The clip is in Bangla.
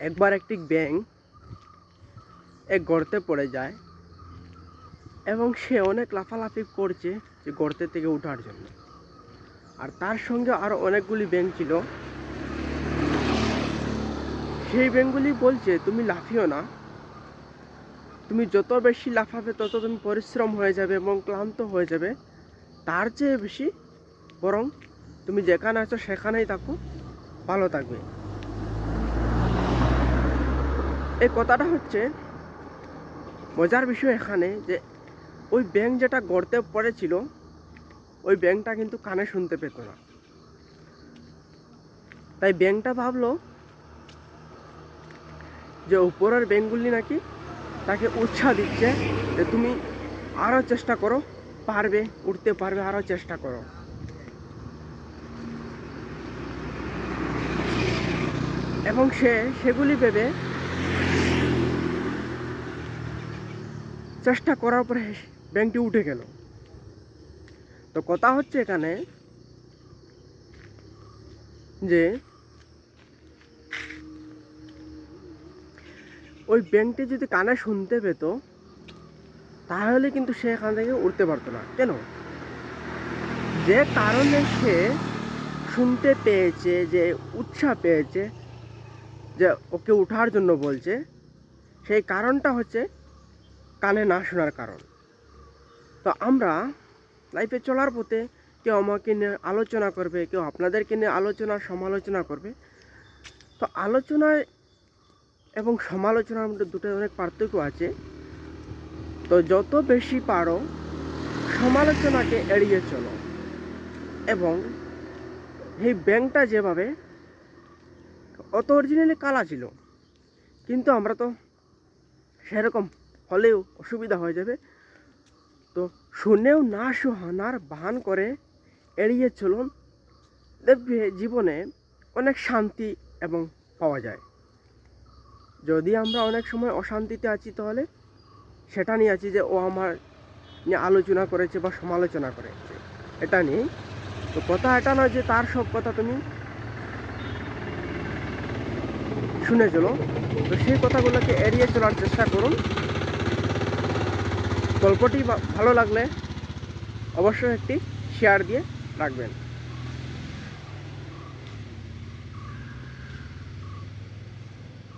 একবার একটি ব্যাং এক গর্তে পড়ে যায় এবং সে অনেক লাফালাফি করছে যে গর্তে থেকে ওঠার জন্য। আর তার সঙ্গে আরও অনেকগুলি ব্যাং ছিল। সেই ব্যাংকগুলি বলছে, তুমি লাফিও না। তুমি যত বেশি লাফাবে, তত তুমি পরিশ্রম হয়ে যাবে এবং ক্লান্ত হয়ে যাবে। তার চেয়ে বেশি বরং তুমি যেখানে আছো, সেখানেই থাকো। ভালো থাকবে। এই কথাটা হচ্ছে, মজার বিষয় এখানে যে ওই ব্যাংক যেটা গড়তে পড়েছিল, ওই ব্যাংকটা কিন্তু কানে শুনতে পেত না। তাই ব্যাংকটা ভাবলো যে উপরের ব্যাংকগুলি নাকি তাকে উৎসাহ দিচ্ছে যে তুমি আরও চেষ্টা করো, পারবে উঠতে পারবে, আরও চেষ্টা করো। এবং সে সেগুলি ভেবে চেষ্টা করার পরে ব্যাংকটি উঠে গেল। তো কথা হচ্ছে এখানে যে ওই ব্যাংকটি যদি কানে শুনতে পেত, তাহলে কিন্তু সে এখান থেকে উঠতে পারতো না। কেন? যে কারণে সে শুনতে পেয়েছে, যে উৎসাহ পেয়েছে, যে ওকে উঠার জন্য বলছে, সেই কারণটা হচ্ছে কানে না শোনার কারণ। তো আমরা লাইফে চলার পথে কেউ আমাকে নিয়ে আলোচনা করবে, কেউ আপনাদেরকে নিয়ে আলোচনা, সমালোচনা করবে। তো আলোচনায় এবং সমালোচনার মধ্যে দুটো অনেক পার্থক্য আছে। তো যত বেশি পারো, সমালোচনাকে এড়িয়ে চলো এবং এই ব্যাংকটা যেভাবে, অত অরিজিনালি কালা ছিল। কিন্তু আমরা তো সেরকম হলেও অসুবিধা হয়ে যাবে। তো শুনেও না শোনার বাহান করে এড়িয়ে চলুন। দেখবে জীবনে অনেক শান্তি এবং পাওয়া যায়। যদি আমরা অনেক সময় অশান্তিতে আছি তাহলে সেটা নিয়ে আছি যে ও আমার নিয়ে আলোচনা করেছে বা সমালোচনা করেছে। এটা নিয়ে তো কথা এটা নয় যে তার সব কথা তুমি শুনে চলো। তো সেই কথাগুলোকে এড়িয়ে চলার চেষ্টা করুন। গল্পটি ভালো লাগলে অবশ্যই একটি শেয়ার দিয়ে রাখবেন।